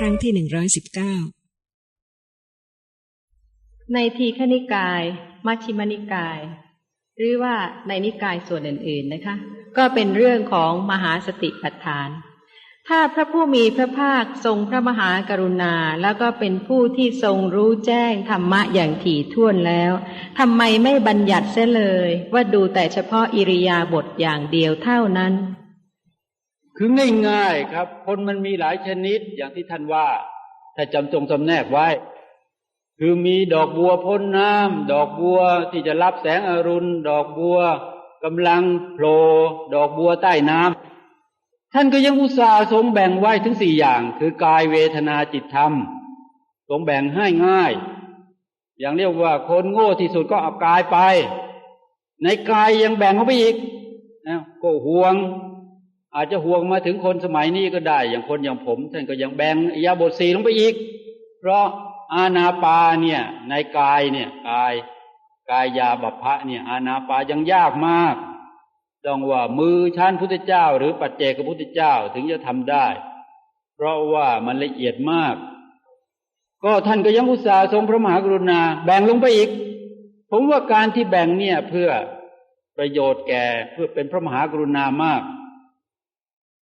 ครั้งที่หนึ่งร้อยสิบเก้าในทีฆนิกาย มัชฌิมนิกาย หรือว่าในนิกายส่วนอื่น ๆนะคะ ก็เป็นเรื่องของมหาสติปัฏฐาน ถ้าพระผู้มีพระภาคทรงพระมหากรุณา แล้วก็เป็นผู้ที่ทรงรู้แจ้งธรรมะอย่างถี่ถ้วนแล้วทำไมไม่บัญญัติเสียเลย ว่าดูแต่เฉพาะอิริยาบถอย่างเดียวเท่านั้น คือง่ายๆครับ คนมันมีหลายชนิดอย่างที่ท่านว่า ถ้าจำจงจำแนกไว้ คือมีดอกบัวพ้นน้ำดอกบัวที่จะรับแสงอรุณ ดอกบัวกำลังโผล่ดอกบัวใต้น้ำท่านก็ยังอุตส่าห์ทรงแบ่งไว้ถึงสี่อย่าง คือกายเวทนาจิตธรรมทรงแบ่งให้ง่าย อย่างเรียกว่าคนโง่ที่สุดก็เอากายไป ในกายยังแบ่งเข้าไปอีกนะก็ห่วง อาจจะห่วงมาถึงคนสมัยนี้ก็ได้ อย่างคนอย่างผมท่านก็ยังแบ่งอิยาบทสีลงไปอีก เพราะอาณาปาเนี่ย ในกายเนี่ยกายกายยาบัพพะเนี่ย อาณาปายังยากมากต้องว่ามือชั้นพุทธเจ้า หรือปัจเจกพุทธเจ้าถึงจะทำได้ เพราะว่ามันละเอียดมาก ก็ท่านก็ยังอุตส่าห์ทรงพระมหากรุณา แบ่งลงไปอีก ผมว่าการที่แบ่งเนี่ยเพื่อประโยชน์แก่เพื่อเป็นพระมหากรุณามาก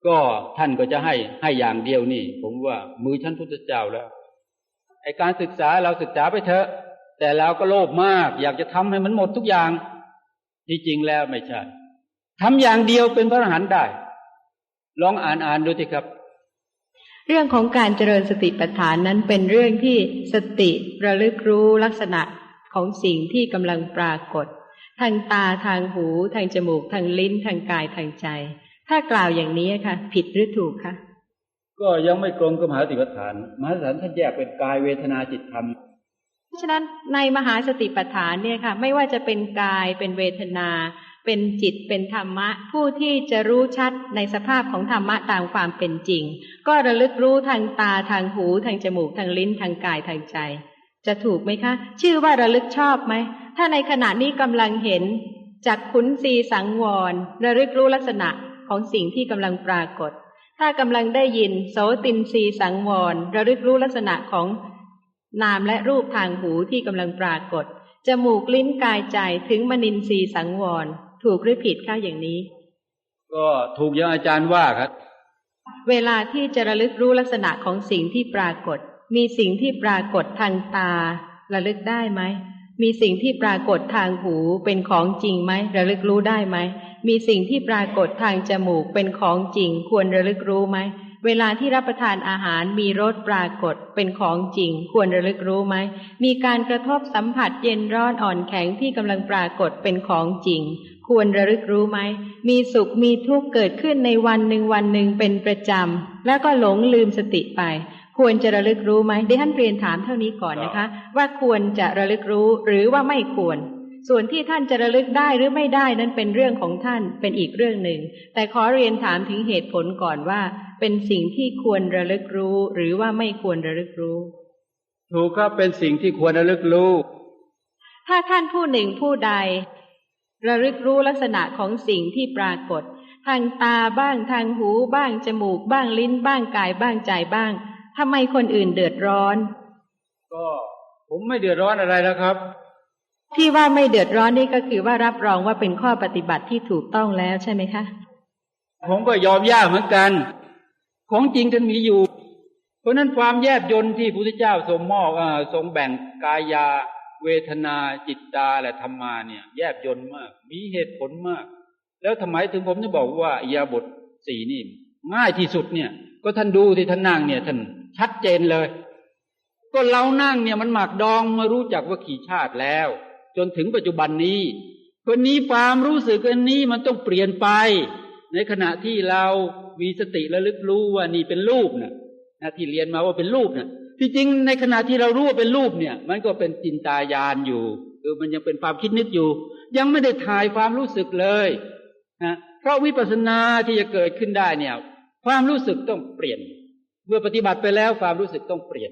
ก็ท่านก็จะให้ให้อย่างเดียวนี่ ผมว่ามือชั้นพุทธเจ้าแล้วไอการศึกษาเราศึกษาไปเถอะ แต่เราก็โลภมาก อยากจะทำให้มันหมดทุกอย่าง ที่จริงแล้วไม่ใช่ทำอย่างเดียวเป็นพระอรหันต์ได้ ลองอ่านอ่านดูสิครับ เรื่องของการเจริญสติปัฏฐานนั้นเป็นเรื่องที่สติระลึกรู้ลักษณะของสิ่งที่กำลังปรากฏ ทางตาทางหู ทางจมูก ทางลิ้นทางกายทางใจ ถ้ากล่าวอย่างนี้ค่ะ ผิดหรือถูกคะก็ยังไม่ตรงกับมหาสติปัฏฐาน มหาสติปัฏฐานท่านแยกเป็นกายเวทนาจิตธรรมเพราะฉะนั้นในมหาสติปัฏฐานเนี่ยค่ะ ไม่ว่าจะเป็นกายเป็นเวทนา เป็นจิตเป็นธรรมะ ผู้ที่จะรู้ชัดในสภาพของธรรมะตามความเป็นจริง ก็ระลึกรู้ทางตาทางหูทางจมูกทางลิ้นทางกายทางใจ จะถูกไหมคะ ชื่อว่าระลึกชอบไหมถ้าในขณะนี้กำลังเห็นจากขุนศีสังวรระลึกรู้ลักษณะ ของสิ่งที่กำลังปรากฏ ถ้ากำลังได้ยินโสตินรีสังวรระลึกรู้ลักษณะของนามและรูปทางหูที่กำลังปรากฏ จมูกลิ้นกายใจถึงมนินทรีย์สังวร ถูกหรือผิดคะอย่างนี้ ก็ถูกอย่างอาจารย์ว่าครับ เวลาที่จะระลึกรู้ลักษณะของสิ่งที่ปรากฏ มีสิ่งที่ปรากฏทางตา ระลึกได้ไหม มีสิ่งที่ปรากฏทางหูเป็นของจริงไหมระลึกรู้ได้ไหม มีสิ่งที่ปรากฏทางจมูกเป็นของจริง ควรระลึกรู้ไหม เวลาที่รับประทานอาหารมีรสปรากฏเป็นของจริง ควรระลึกรู้ไหม มีการกระทบสัมผัสเย็นร้อนอ่อนแข็งที่กำลังปรากฏเป็นของจริง ควรระลึกรู้ไหม มีสุขมีทุกข์เกิดขึ้นในวันหนึ่งวันหนึ่งเป็นประจำแล้วก็หลงลืมสติไป ควรจะระลึกรู้ไหมดิฉันเรียนถามเท่านี้ก่อนนะคะ ว่าควรจะระลึกรู้หรือว่าไม่ควร ส่วนที่ท่านจะระลึกได้หรือไม่ได้นั้นเป็นเรื่องของท่านเป็นอีกเรื่องหนึ่ง แต่ขอเรียนถามถึงเหตุผลก่อนว่า เป็นสิ่งที่ควรระลึกรู้ หรือว่าไม่ควรระลึกรู้ถูกครับเป็นสิ่งที่ควรระลึกรู้ ถ้าท่านผู้หนึ่งผู้ใด ระลึกรู้ลักษณะของสิ่งที่ปรากฏ ทางตาบ้างทางหูบ้างจมูกบ้างลิ้นบ้างกายบ้างใจบ้าง ทำไมคนอื่นเดือดร้อน ก็ผมไม่เดือดร้อนอะไรแล้วครับ ที่ว่าไม่เดือดร้อนนี่ก็คือว่ารับรองว่าเป็นข้อปฏิบัติที่ถูกต้องแล้วใช่ไหมคะ ผมก็ยอมยากเหมือนกัน ของจริงท่านมีอยู่ เพราะนั้นความแยบยนต์ที่พระพุทธเจ้าทรงมอบอ่าทรงแบ่งกายา เวทนาจิตตาและธรรมาเนี่ย แยบยนต์มาก มีเหตุผลมาก แล้วทำไมถึงผมจะบอกว่าอิยาบทสี่นี่ ง่ายที่สุดเนี่ย ก็ท่านดูที่ท่านนั่งเนี่ยท่าน ชัดเจนเลย ก็เรานั่งเนี่ยมันหมักดองมารู้จักว่าขี่ชาติแล้ว จนถึงปัจจุบันนี้คนนี้ความรู้สึกอันนี้มันต้องเปลี่ยนไป ในขณะที่เรามีสติระลึกรู้ว่านี่เป็นรูปนะนะที่เรียนมาว่าเป็นรูปนะที่จริงในขณะที่เรารู้ว่าเป็นรูปเนี่ย มันก็เป็นจินตายานอยู่คือมันยังเป็นความคิดนึกอยู่ ยังไม่ได้ถ่ายความรู้สึกเลยนะเพราะวิปัสสนาที่จะเกิดขึ้นได้เนี่ย ความรู้สึกต้องเปลี่ยน เมื่อปฏิบัติไปแล้วความรู้สึกต้องเปลี่ยน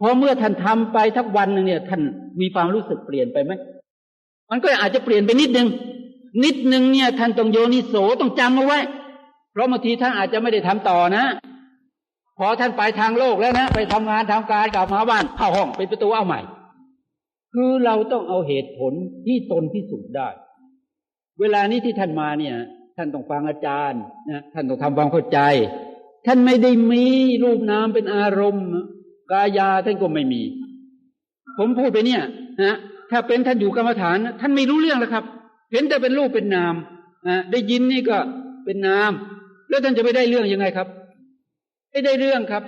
พอเมื่อท่านทำไปทักวันหนึ่งเนี่ยท่านมีความรู้สึกเปลี่ยนไปไหมมันก็อาจจะเปลี่ยนไปนิดนึงนิดนึงเนี่ยท่านต้องโยนิโสต้องจำเอาไว้ เพราะบางทีท่านอาจจะไม่ได้ทำต่อนะ พอท่านไปทางโลกแล้วนะ ไปทำงานทำการกลับมาบ้านเข้าห้องปิดประตูเอาใหม่ คือเราต้องเอาเหตุผลที่ตนพิสูจน์ได้ เวลานี้ที่ท่านมาเนี่ย ท่านต้องฟังอาจารย์นะท่านต้องทำความเข้าใจ ท่านไม่ได้มีรูปนามเป็นอารมณ์ กายาท่านก็ไม่มี ผมพูดไปเนี่ยนะถ้าเป็นท่านอยู่กรรมฐาน ท่านไม่รู้เรื่องแล้วครับ เห็นแต่เป็นรูปเป็นนามนะได้ยินนี่ก็เป็นนาม แล้วท่านจะไปได้เรื่องยังไงครับ ไม่ได้เรื่องครับ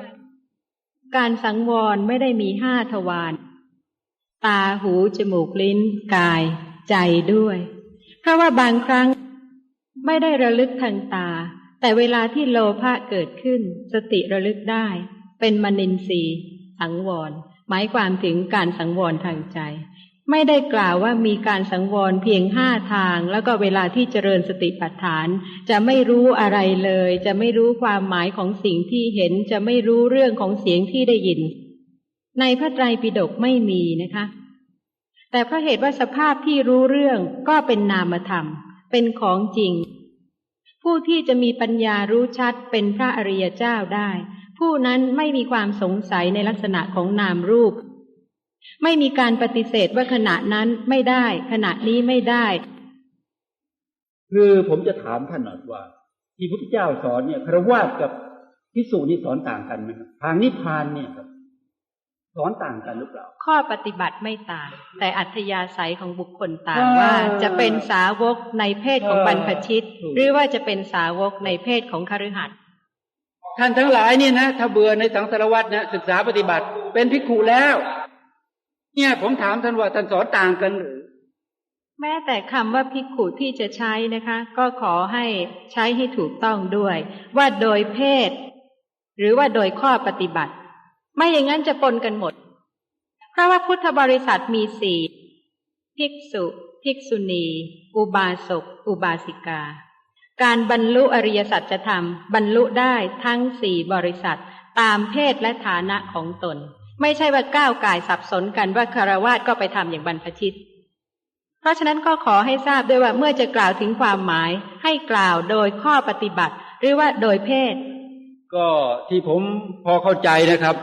การสังวรไม่ได้มีห้าทวารตาหูจมูกลิ้น กายใจด้วย เพราะว่าบางครั้งไม่ได้ระลึกทางตา แต่เวลาที่โลภะเกิดขึ้น สติระลึกได้ เป็นมนินทรีย์ สังวร หมายความถึงการสังวรทางใจ ไม่ได้กล่าวว่ามีการสังวรเพียงห้าทาง แล้วก็เวลาที่เจริญสติปัฏฐาน จะไม่รู้อะไรเลย จะไม่รู้ความหมายของสิ่งที่เห็น จะไม่รู้เรื่องของเสียงที่ได้ยิน ในพระไตรปิฎกไม่มีนะคะ แต่เพราะเหตุว่าสภาพที่รู้เรื่องก็เป็นนามธรรม เป็นของจริง ผู้ที่จะมีปัญญารู้ชัดเป็นพระอริยเจ้าได้ ผู้นั้นไม่มีความสงสัยในลักษณะของนามรูป ไม่มีการปฏิเสธว่าขณะนั้นไม่ได้ ขณะนี้ไม่ได้ คือผมจะถามท่านหน่อยว่า ที่พระพุทธเจ้าสอนเนี่ยครวะกับพิสูจน์นี่สอนต่างกันไหมครับทางนิพพานเนี่ยครับ สอนต่างกันหรือเปล่า ข้อปฏิบัติไม่ต่าง แต่อัธยาศัยของบุคคลต่างอ่าว่าจะเป็นสาวกในเพศของเออบรรพชิตถูกหรือว่าจะเป็นสาวกในเพศของคฤหัสถ์ท่านทั้งหลายเนี่ยนะถ้าเบื่อในสังสารวัตรนะศึกษาปฏิบัติ เป็นภิกขุแล้ว เนี่ยผมถามท่านว่าท่านสอนต่างกันหรือแม้แต่คำว่าภิกขุที่จะใช้นะคะ ก็ขอให้ใช้ให้ถูกต้องด้วย ว่าโดยเพศ หรือว่าโดยข้อปฏิบัติ ไม่อย่างนั้นจะปนกันหมด เพราะว่าพุทธบริษัทมีสี่ภิกษุ ภิกษุณี อุบาสก อุบาสิกา การบรรลุอริยสัจธรรม บรรลุได้ทั้งสี่บริษัทตามเพศและฐานะของตน ไม่ใช่ว่าก้าวก่ายสับสนกันว่าคารวาสก็ไปทำอย่างบรรพชิต เพราะฉะนั้นก็ขอให้ทราบด้วยว่าเมื่อจะกล่าวถึงความหมาย ให้กล่าวโดยข้อปฏิบัติ หรือว่าโดยเพศ ก็ที่ผมพอเข้าใจนะครับ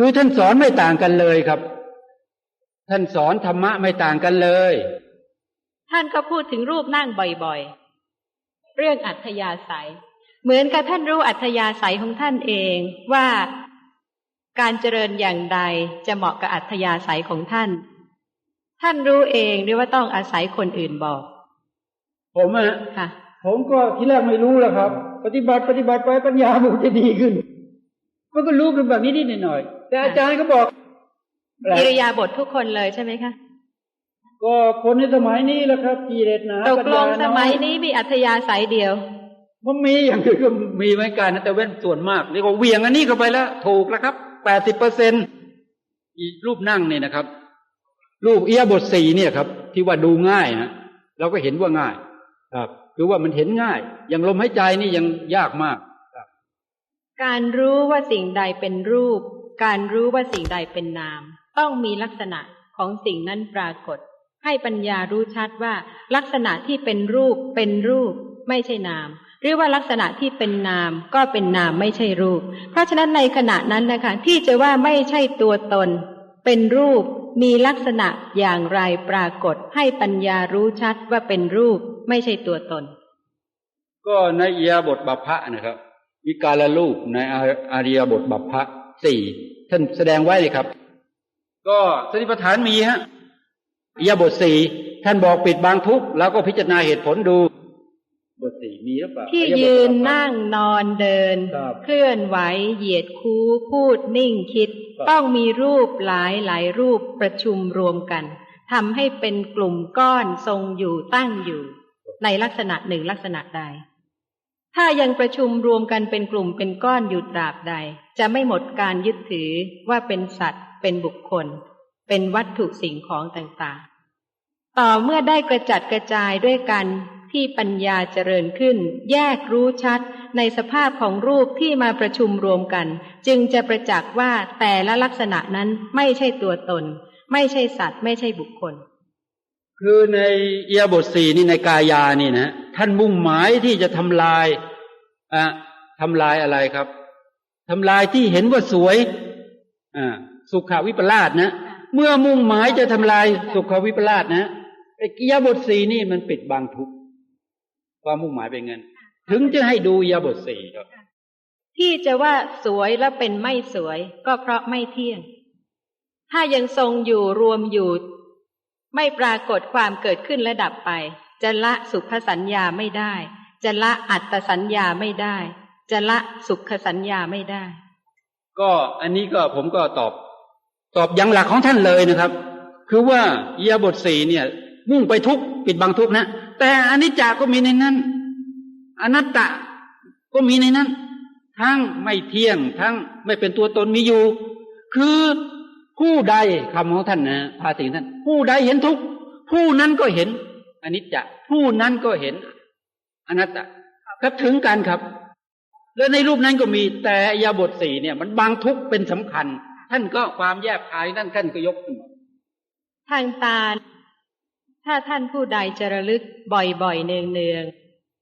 คือท่านสอนไม่ต่างกันเลยครับ ท่านสอนธรรมะไม่ต่างกันเลย ท่านก็พูดถึงรูปนั่งบ่อยๆ เรื่องอัธยาศัย เหมือนกับท่านรู้อัธยาศัยของท่านเองว่าการเจริญอย่างใดจะเหมาะกับอัธยาศัยของท่าน ท่านรู้เองหรือว่าต้องอาศัยคนอื่นบอก ผมอะค่ะ ผมก็ที่แรกไม่รู้แหละครับ ปฏิบัติปฏิบัติไปปัญญามันจะดีขึ้นมันก็รู้กันแบบนี้นิดๆหน่อยๆ แต่อาจารย์ก็บอกแปลกกิริยาบททุกคนเลยใช่ไหมคะก็คนในสมัยนี้แหละครับกิเลสหนาตกลงปัญญาสน้อมัยนี้มีอัธยาศัยเดียวมันมีอย่างอื่นก็มีเหมือนกันนะแต่เว้นส่วนมากเรียกว่าเหวียงอันนี้เข้าไปแล้วถูกแล้วครับแปดสิบเปอร์เซ็นอีรูปนั่งเนี่ยนะครับ รูปเอียบทสี่เนี่ยครับ ที่ว่าดูง่ายฮะเราก็เห็นว่าง่าย ครับคือว่ามันเห็นง่าย อย่างลมหายใจนี่ยังยากมากการรู้ว่าสิ่งใดเป็นรูป การรู้ว่าสิ่งใดเป็นนาม ต้องมีลักษณะของสิ่งนั้นปรากฏ ให้ปัญญารู้ชัดว่า ลักษณะที่เป็นรูปเป็นรูป ไม่ใช่นาม หรือว่าลักษณะที่เป็นนามก็เป็นนามไม่ใช่รูป เพราะฉะนั้นในขณะนั้นนะคะ ที่จะว่าไม่ใช่ตัวตน เป็นรูปมีลักษณะอย่างไรปรากฏ ให้ปัญญารู้ชัดว่าเป็นรูปไม่ใช่ตัวตน ก็ในเอียบทบัพพะนะครับ วิการละรูปในอาริยบทบัพพะ สี่ท่านแสดงไว้เลยครับ ก็สติปัฏฐานมีฮะอิยาบทสี่ท่านบอกปิดบางทุกข์แล้วก็พิจารณาเหตุผลดู บทสี่มีหรือเปล่าที่อิริาบถยืนบัพพะนั่งนอนเดินครับเคลื่อนไหวเหยียดคู้พูดนิ่งคิดครับต้องมีรูปหลายหลายรูปประชุมรวมกันทำให้เป็นกลุ่มก้อนทรงอยู่ตั้งอยู่ ในลักษณะหนึ่งลักษณะใด ถ้ายังประชุมรวมกันเป็นกลุ่มเป็นก้อนอยู่ตราบใด จะไม่หมดการยึดถือว่าเป็นสัตว์ เป็นบุคคล เป็นวัตถุสิ่งของต่างๆ ต่อเมื่อได้กระจัดกระจายด้วยกันที่ปัญญาเจริญขึ้น แยกรู้ชัดในสภาพของรูปที่มาประชุมรวมกัน จึงจะประจักษ์ว่าแต่ละลักษณะนั้นไม่ใช่ตัวตน ไม่ใช่สัตว์ ไม่ใช่บุคคล คือในเอียาบทสี่นี่ในกายานี่นะท่านมุ่งหมายที่จะทำลายอะทำลายอะไรครับทำลายที่เห็นว่าสวยอ่าสุขาวิปลาสนะเมื่อมุ่งหมายจะทำลายสุขวิปลาสนะไอ้กิยาบทสีนี่มันปิดบังทุกความมุ่งหมายเป็นเงิน ถึงจะให้ดูยาบทสี่ครับ ที่จะว่าสวยและเป็นไม่สวย ก็เพราะไม่เที่ยง ถ้ายังทรงอยู่รวมอยู่ ไม่ปรากฏความเกิดขึ้นและดับไป จะละสุขสัญญาไม่ได้ จะละอัตตสัญญาไม่ได้ จะละสุขสัญญาไม่ได้ ก็อันนี้ก็ผมก็ตอบ ตอบอย่างหลักของท่านเลยนะครับ คือว่าเยาบทสี่เนี่ย มุ่งไปทุกข์ปิดบังทุกข์นะ แต่อนิจจาก็มีในนั้น อนัตตะก็มีในนั้น ทั้งไม่เที่ยง ทั้งไม่เป็นตัวตนมีอยู่ คือ ผู้ใดคำของท่านนะภาษีท่าน ผู้ใดเห็นทุกผู้นั้นก็เห็นอนิจจผู้นั้นก็เห็นอนัตตะครับถึงกันครับ แล้วในรูปนั้นก็มีแต่ยาบทสี่เนี่ย มันบางทุกเป็นสำคัญ ท่านก็ความแยบคายนั่นท่านก็ยกขึ้นมาทางตาถ้าท่านผู้ใดจะระลึกบ่อยๆเนือง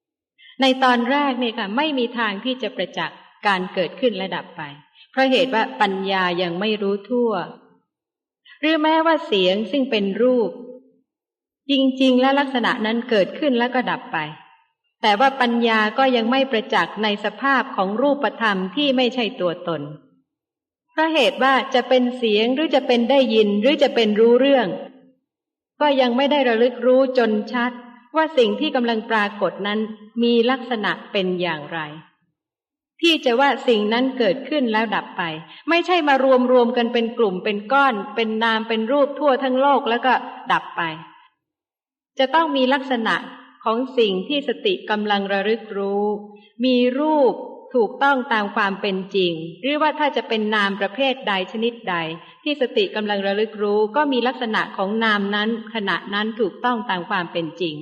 ๆในตอนแรกเนี่ยค่ะ ไม่มีทางที่จะประจักษ์การเกิดขึ้นและดับไป เพราะเหตุว่าปัญญายังไม่รู้ทั่ว หรือแม้ว่าเสียงซึ่งเป็นรูป จริงๆ และลักษณะนั้นเกิดขึ้นแล้วก็ดับไป แต่ว่าปัญญาก็ยังไม่ประจักษ์ในสภาพของรูปธรรมที่ไม่ใช่ตัวตนเพราะเหตุว่าจะเป็นเสียงหรือจะเป็นได้ยินหรือจะเป็นรู้เรื่อง ก็ยังไม่ได้ระลึกรู้จนชัด ว่าสิ่งที่กำลังปรากฏนั้นมีลักษณะเป็นอย่างไร ที่จะว่าสิ่งนั้นเกิดขึ้นแล้วดับไป ไม่ใช่มารวมรวมกันเป็นกลุ่มเป็นก้อน เป็นนามเป็นรูปทั่วทั้งโลกแล้วก็ดับไป จะต้องมีลักษณะของสิ่งที่สติกำลังระลึกรู้ มีรูปถูกต้องตามความเป็นจริง หรือว่าถ้าจะเป็นนามประเภทใดชนิดใด ที่สติกำลังระลึกรู้ ก็มีลักษณะของนามนั้นขณะนั้นถูกต้องตามความเป็นจริง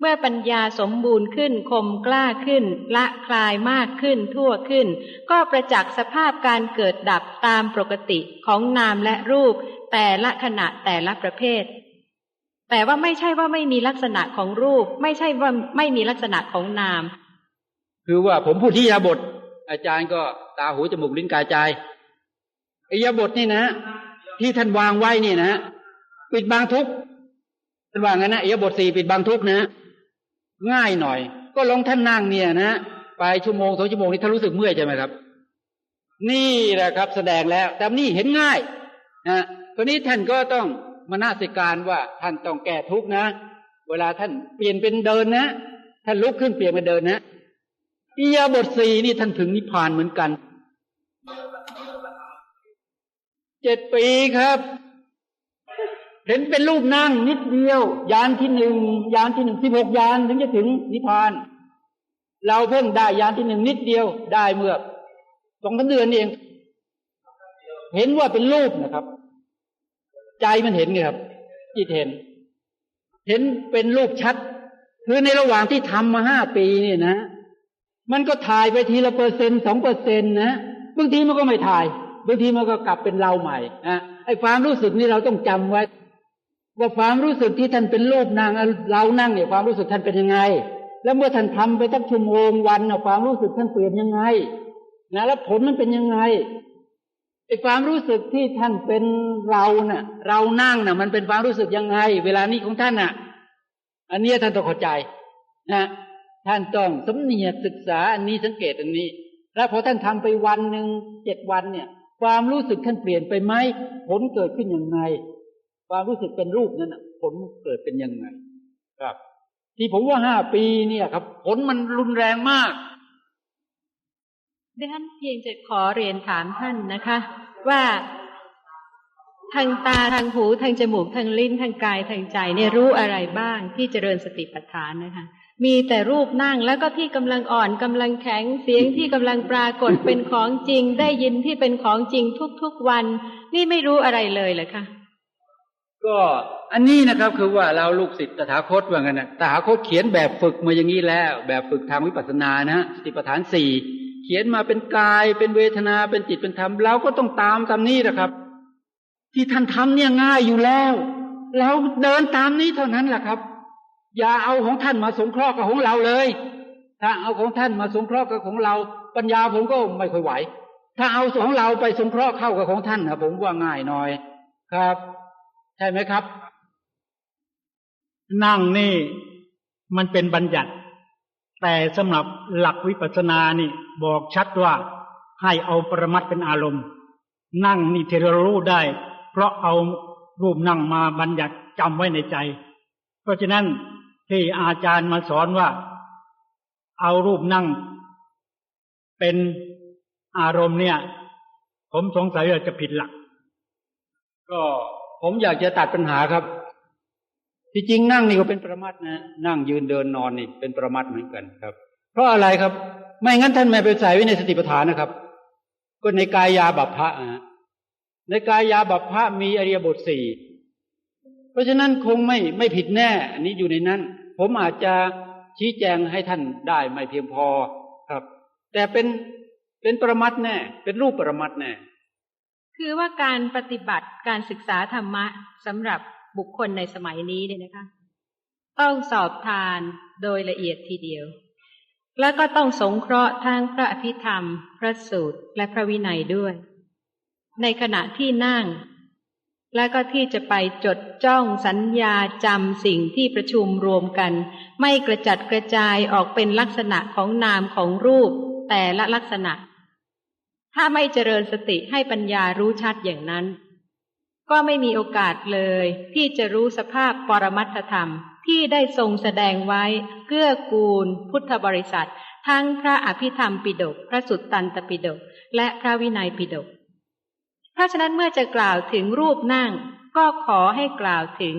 เมื่อปัญญาสมบูรณ์ขึ้นคมกล้าขึ้น ละคลายมากขึ้นทั่วขึ้น ก็ประจักษ์สภาพการเกิดดับตามปกติของนามและรูป แต่ละขณะแต่ละประเภท แต่ว่าไม่ใช่ว่าไม่มีลักษณะของรูป ไม่ใช่ว่าไม่มีลักษณะของนาม คือว่าผมพูดที่ยาบท อาจารย์ก็ตาหูจมูกลิ้นกายใจไอยาบทนี่นะ ที่ท่านวางไว้นี่นะปิดบังทุกท่านว่างั้นนะอยาบทสี่ปิดบังทุกนะ ง่ายหน่อย ก็ลองท่านนั่งเนี่ยนะไปชั่วโมงสองชั่วโมงนี้ท่านรู้สึกเมื่อยใช่ไหมครับ นี่แหละครับ แสดงแล้ว แต่นี่เห็นง่ายนะตัวนี้ท่านก็ต้องมานาสิการว่าท่านต้องแก้ทุกนะ เวลาท่านเปลี่ยนเป็นเดินนะท่านลุกขึ้นเปลี่ยนเป็นเดินนะอิยาบทสี่นี่ท่านถึงนิพพานเหมือนกันเจ็ดปีครับ เห็นเป็นรูปนั่งนิดเดียวยานที่หนึ่งยานที่หนึ่งสิบหกยานถึงจะถึงนิพพาน เราเพิ่งได้ยานที่หนึ่งนิดเดียวได้เมื่อสองสาเดือนเอง เห็นว่าเป็นรูปนะครับ ใจมันเห็นไงครับจิตเห็น เห็นเป็นรูปชัด คือในระหว่างที่ทำมาห้าปีเนี่ยนะ มันก็ถ่ายไปทีละเปอร์เซ็นต์สองเปอร์เซ็นต์นะบางทีมันก็ไม่ถ่ายบางทีมันก็กลับเป็นเราใหม่นะไอ้ความรู้สึกนี่เราต้องจำไว้ ว่าความรู้สึกที่ท่านเป็นรูปนางเรานั่งเนี่ยความรู้สึกท่านเป็นยังไง แล้วเมื่อท่านทำไปตั้งชั่วโมงวันเนะความรู้สึกท่านเปลี่ยนยังไงนะแล้วผลมันเป็นยังไงไอ้ความรู้สึกที่ท่านเป็นเราเนะ่ะ เรานั่งนะ่ะ มันเป็นความรู้สึกยังไง เวลานี้ของท่านอะ อันนี้ท่านต้องเข้าใจนะท่านต้องสำเนียกศึกษาอันนี้สังเกตอันนี้ แล้วพอท่านทำไปวันหนึ่งเจ็ดวันเนี่ย ความรู้สึกท่านเปลี่ยนไปไหมผลเกิดขึ้นยังไง ความรู้สึกเป็นรูปนั้นผลเกิดเป็นยังไง ครับ ที่ผมว่าห้าปีเนี่ยครับ ผลมันรุนแรงมากดิฉันเพียงจะขอเรียนถามท่านนะคะ ว่าทางตาทางหูทางจมูกทางลิ้นทางกายทางใจเนี่ยรู้อะไรบ้างที่เจริญสติปัฏฐานนะคะ มีแต่รูปนั่งแล้วก็ที่กำลังอ่อนกำลังแข็งเสียงที่กำลังปรากฏเป็นของจริง ได้ยินที่เป็นของจริงทุกๆวัน นี่ไม่รู้อะไรเลยเหรอคะ ก็อันนี้นะครับคือว่าเราลูกศิษย์ตถาคตว่างั้นนะตถาคตเขียนแบบฝึกมาอย่างนี้แล้ว แบบฝึกทางวิปัสสนานะสติปัฏฐานสี่เขียนมาเป็นกายเป็นเวทนาเป็นจิตเป็นธรรมเราก็ต้องตามตามนี้นะครับ ที่ท่านทำเนี่ยง่ายอยู่แล้วเราเดินตามนี้เท่านั้นแหละครับ อย่าเอาของท่านมาสงเคราะห์กับของเราเลย ถ้าเอาของท่านมาสงเคราะห์กับของเรา ปัญญาผมก็ไม่ค่อยไหว ถ้าเอาของเราไปสงเคราะห์เข้ากับของท่านนะผมว่าง่ายหน่อยครับ ใช่ไหมครับ นั่งนี่มันเป็นบัญญัติ แต่สำหรับหลักวิปัสสนานี่ บอกชัดว่าให้เอาประมัดเป็นอารมณ์ นั่งนี่เทเรารู้ได้ เพราะเอารูปนั่งมาบัญญัติจำไว้ในใจ เพราะฉะนั้นที่อาจารย์มาสอนว่า เอารูปนั่ง เป็นอารมณ์เนี่ย ผมสงสัยว่าจะผิดหลัก ก็ ผมอยากจะตัดปัญหาครับ ที่จริงนั่งนี่ก็เป็นประมัดนะ นั่งยืนเดินนอนนี่เป็นประมัดเหมือนกันครับ เพราะอะไรครับ ไม่งั้นท่านไม่ไปใส่ไว้ในสติปัฏฐานนะครับ ก็ในกายยาบัพพะนะในกายาบัพพะมีอริยบทสี่เพราะฉะนั้นคงไม่ไม่ผิดแน่อันนี้อยู่ในนั้น ผมอาจจะชี้แจงให้ท่านได้ไม่เพียงพอครับ แต่เป็นเป็นประมัดแน่ เป็นรูปประมัดแน่ คือว่าการปฏิบัติการศึกษาธรรมะสำหรับบุคคลในสมัยนี้เนี่ยนะคะ ต้องสอบทานโดยละเอียดทีเดียว แล้วก็ต้องสงเคราะห์ทั้งพระอภิธรรม พระสูตร และพระวินัยด้วย ในขณะที่นั่ง และก็ที่จะไปจดจ้องสัญญาจำสิ่งที่ประชุมรวมกัน ไม่กระจัดกระจายออกเป็นลักษณะของนามของรูปแต่ละลักษณะ ถ้าไม่เจริญสติให้ปัญญารู้ชัดอย่างนั้น ก็ไม่มีโอกาสเลย ที่จะรู้สภาพปรมัตถธรรมที่ได้ทรงแสดงไว้เกื้อกูล พุทธบริษัท ทั้งพระอภิธรรมปิฎกพระสุตตันตปิฎกและพระวินัยปิฎกเพราะฉะนั้นเมื่อจะกล่าวถึงรูปนั่ง ก็ขอให้กล่าวถึง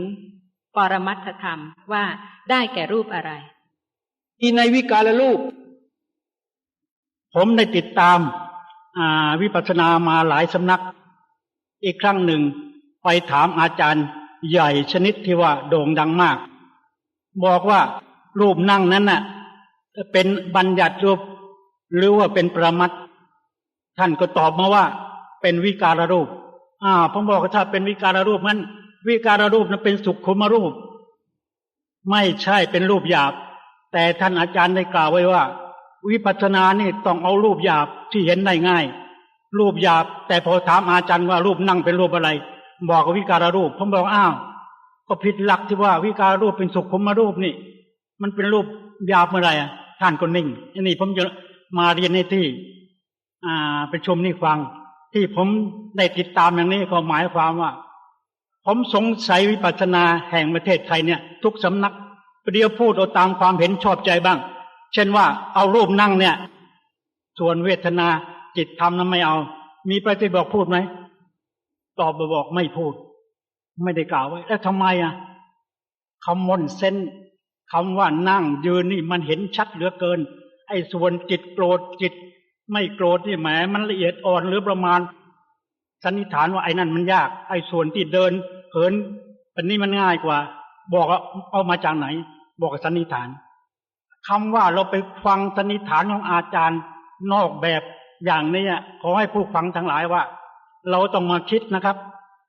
ปรมัตถธรรมว่าได้แก่รูปอะไร ที่ในวิการรูป ผมได้ติดตาม วิปัสสนามาหลายสำนัก อีกครั้งหนึ่งไปถามอาจารย์ใหญ่ชนิดที่ว่าโด่งดังมาก บอกว่ารูปนั่งนั้นน่ะ เป็นบัญญัติรูป หรือว่าเป็นประมัดท่านก็ตอบมาว่า เป็นวิการรูป อ่าผมบอกว่าถ้าเป็นวิการรูปนั้นวิการรูปนั้นเป็นสุขคุมรูป ไม่ใช่เป็นรูปหยาบ แต่ท่านอาจารย์ได้กล่าวไว้ว่า วิปัสสนานี่ต้องเอารูปหยาบที่เห็นได้ง่าย รูปหยาบ แต่พอถามอาจารย์ว่ารูปนั่งเป็นรูปอะไร บอกวิการรูปผมบอกอ้าวก็ผิดหลักที่ว่าวิการรูปเป็นสุขคมมารูปนี่ มันเป็นรูปหยาบเมื่อไหร่อะท่านก็นิ่งอันนี้ผมจะมาเรียนในที่ อ่าปชมนี่ฟัง ที่ผมได้ติดตามอย่างนี้ก็หมายความว่า ผมสงสัยวิปัสสนาแห่งประเทศไทยเนี่ย ทุกสำนักประเดี๋ยวพูดเอาตามความเห็นชอบใจบ้าง เช่นว่าเอารูปนั่งเนี่ย ส่วนเวทนาจิตธรรมนั้นไม่เอา มีปฏิบอกพูดไหมตอบมาบอกไม่พูด ไม่ได้กล่าวไว้ แล้วทำไมอะคำมนเส้นคำว่านั่งยืนนี่มันเห็นชัดเหลือเกิน ไอ้ส่วนจิตโกรธจิต ไม่โกรธนี่แหมมันละเอียดอ่อนหรือประมาณสันนิษฐานว่าไอ้นั่นมันยาก ไอ้ส่วนที่เดินเหินอันนี้มันง่ายกว่า บอกว่าเอามาจากไหน บอกสันนิษฐาน คำว่าเราไปฟังสนิฐานของอาจารย์นอกแบบอย่างนี้ขอให้ผู้ฟังทั้งหลายว่า เราต้องมาคิดนะครับ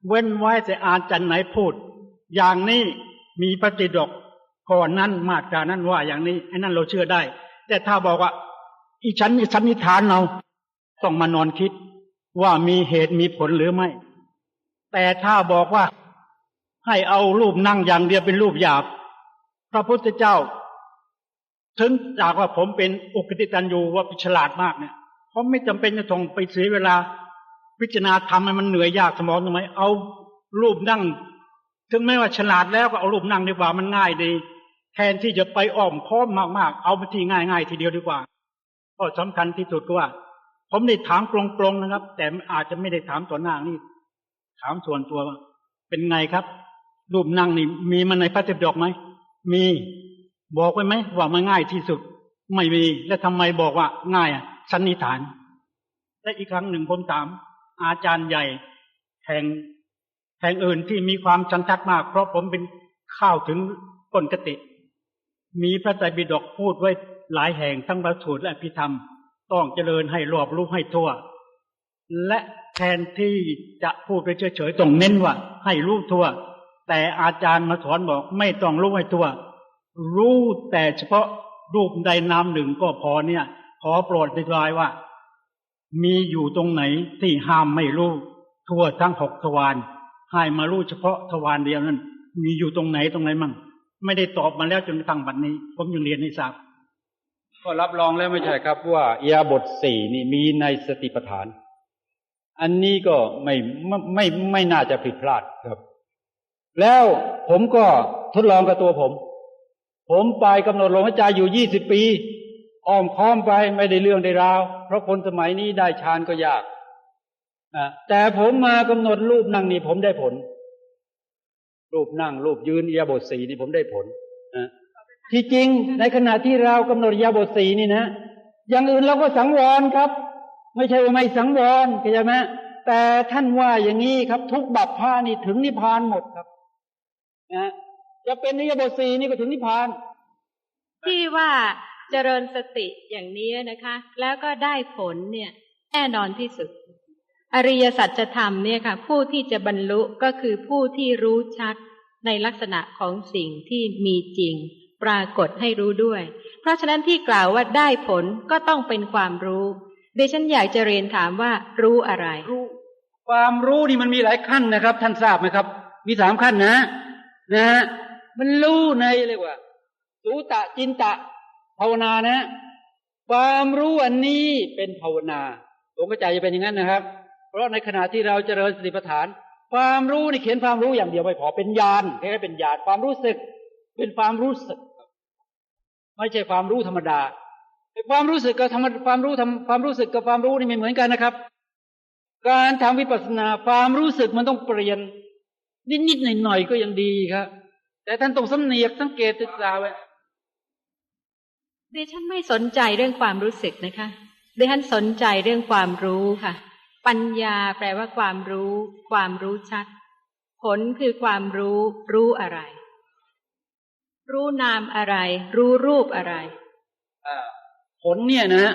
เว้นไว้แต่อาจารย์ไหนพูด อย่างนี้มีปฏิดกก่อนนั้นมาตรานั้นว่าอย่างนี้ไอ้นั่นเราเชื่อได้ แต่ถ้าบอกว่า อีฉันนี่สันนิษฐานเรา ต้องมานอนคิด ว่ามีเหตุมีผลหรือไม่ แต่ถ้าบอกว่า ให้เอารูปนั่งอย่างเดียวเป็นรูปหยาบ พระพุทธเจ้า ถึงจากว่าผมเป็นอุกติตันยูว่าฉลาดมากเนี่ยผมไม่จำเป็นจะต้องไปเสียเวลา พิจารณาทำให้มันเหนื่อยยากสมองทำไมเอารูปนั่ง ถึงแม้ว่าฉลาดแล้วก็เอารูปนั่งดีกว่ามันง่ายดี แทนที่จะไปอ้อมค้อมมากๆ เอาไปที่ง่ายๆทีเดียวดีกว่าก็สำคัญที่สุดก็ว่า ผมได้ถามตรงๆนะครับ แต่อาจจะไม่ได้ถามต่อหน้านี่ ถามส่วนตัวว่าเป็นไงครับ รูปนั่งนี่มีมันในพระเจ้าดอกไหมมี บอกไว้ไหมว่ามันง่ายที่สุด ไม่มี แล้วทำไมบอกว่าง่ายอะสันนิฐาน และอีกครั้งหนึ่งผมถามอาจารย์ใหญ่แห่งแห่งอื่นที่มีความชันทัดมาก เพราะผมเป็นข้าวถึงก้นกติ มีพระไตรปิฎกพูดไว้หลายแห่งทั้งพระสูตรและพิธรรม ต้องเจริญให้รอบรู้ให้ทั่ว และแทนที่จะพูดไปเฉยๆต้องเน้นว่า ให้รู้ทั่ว แต่อาจารย์มาสอนบอกไม่ต้องรู้ให้ทั่ว รู้แต่เฉพาะรูปใดนามหนึ่งก็พอเนี่ย ขอโปรดอธิบายว่า มีอยู่ตรงไหนที่ห้ามไม่รู้ ทั่วทั้งหกทวารให้มารู้เฉพาะทวารเดียวนั้น มีอยู่ตรงไหนตรงไหนมั่งไม่ได้ตอบมาแล้วจนกระทั่งบัดนี้ ผมยังเรียนให้ทราบก็รับรองแล้วไม่ใช่ครับว่าอิยาบทสี่นี่มีในสติปัฏฐาน อันนี้ก็ไม่ไม่ไม่ไม่น่าจะผิดพลาดครับ แล้วผมก็ทดลองกับตัวผม ผมไปกำหนดลมหายใจอยู่ยี่สิบปีอ้อมค้อมไปไม่ได้เรื่องได้ราว เพราะคนสมัยนี้ได้ฌานก็ยากนะแต่ผมมากำหนดรูปนั่งนี่ผมได้ผล รูปนั่ง รูปยืนยาบทสีนี่ผมได้ผลนะที่จริงในขณะที่เรากำหนดยาบทสีนี่นะอย่างอื่นเราก็สังวรครับ ไม่ใช่ว่าไม่สังวรเข้าใจไหมแต่ท่านว่าอย่างนี้ครับ ทุกบัพพานี่ถึงนิพพานหมดครับ นะ จะเป็นนิยบทสีนี่ก็ถึงนิพพาน ที่ว่าเจริญสติอย่างนี้นะคะ แล้วก็ได้ผลเนี่ยแน่นอนที่สุด อริยสัจธรรมเนี่ยค่ะ ผู้ที่จะบรรลุก็คือผู้ที่รู้ชัดในลักษณะของสิ่งที่มีจริง ปรากฏให้รู้ด้วย เพราะฉะนั้นที่กล่าวว่าได้ผลก็ต้องเป็นความรู้เดยวฉันอยากจะเรียนถามว่ารู้อะไร รู้ความรู้นี่มันมีหลายขั้นนะครับ ท่านทราบไหมครับ มีสามขั้นนะ นะฮะ มันรู้ในเรียว่าสูตะจินตะ ภาวนานะ ความรู้อันนี้เป็นภาวนาผมเข้าใจจะเป็นอย่างนั้นนะครับ เพราะในขณะที่เราเจริญสติปัฏฐาน ความรู้นี่เขียนความรู้อย่างเดียวไม่พอเป็นญาณแค่เป็นญาณความรู้สึก เป็นความรู้สึก ไม่ใช่ความรู้ธรรมดาความรู้สึกกับธรรมความรู้ทำความรู้สึกกับความรู้นี่ไม่เหมือนกันนะครับ การทำวิปัสสนาความรู้สึกมันต้องเปลี่ยนนิดๆหน่อยๆก็ยังดีครับ แต่ท่านต้องสำเนียกสังเกตศึกษาไว้ดิฉันไม่สนใจเรื่องความรู้สึกนะคะดิฉันสนใจเรื่องความรู้ค่ะ ปัญญาแปลว่าความรู้ ความรู้ชัด ผลคือความรู้ รู้อะไร รู้นามอะไร รู้รูปอะไรอ่าผลเนี่ยนะ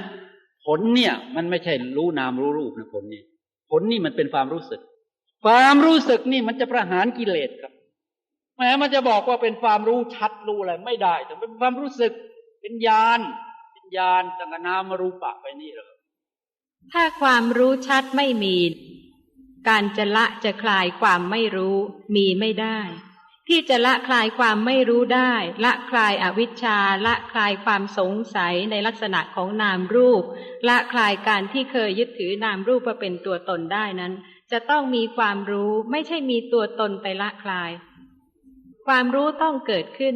ผลเนี่ย มันไม่ใช่รู้นามรู้รูปนะผลนี่ผลนี่มันเป็นความรู้สึก ความรู้สึกนี่มันจะประหารกิเลสครับ แม้มันจะบอกว่าเป็นความรู้ชัดรู้อะไรไม่ได้ แต่เป็นความรู้สึกเป็นญาณเป็นญาณตังนามรูปะไปนี่เลยถ้าความรู้ชัดไม่มี การจะละจะคลายความไม่รู้มีไม่ได้ ที่จะละคลายความไม่รู้ได้ ละคลายอวิชชา ละคลายความสงสัยในลักษณะของนามรูป ละคลายการที่เคยยึดถือนามรูปว่าเป็นตัวตนได้นั้น จะต้องมีความรู้ไม่ใช่มีตัวตนไปละคลาย ความรู้ต้องเกิดขึ้น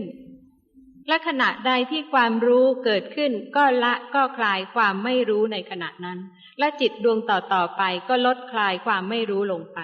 และขณะใดที่ความรู้เกิดขึ้น ก็ละก็คลายความไม่รู้ในขณะนั้น และจิตดวงต่อๆไปก็ลดคลายความไม่รู้ลงไป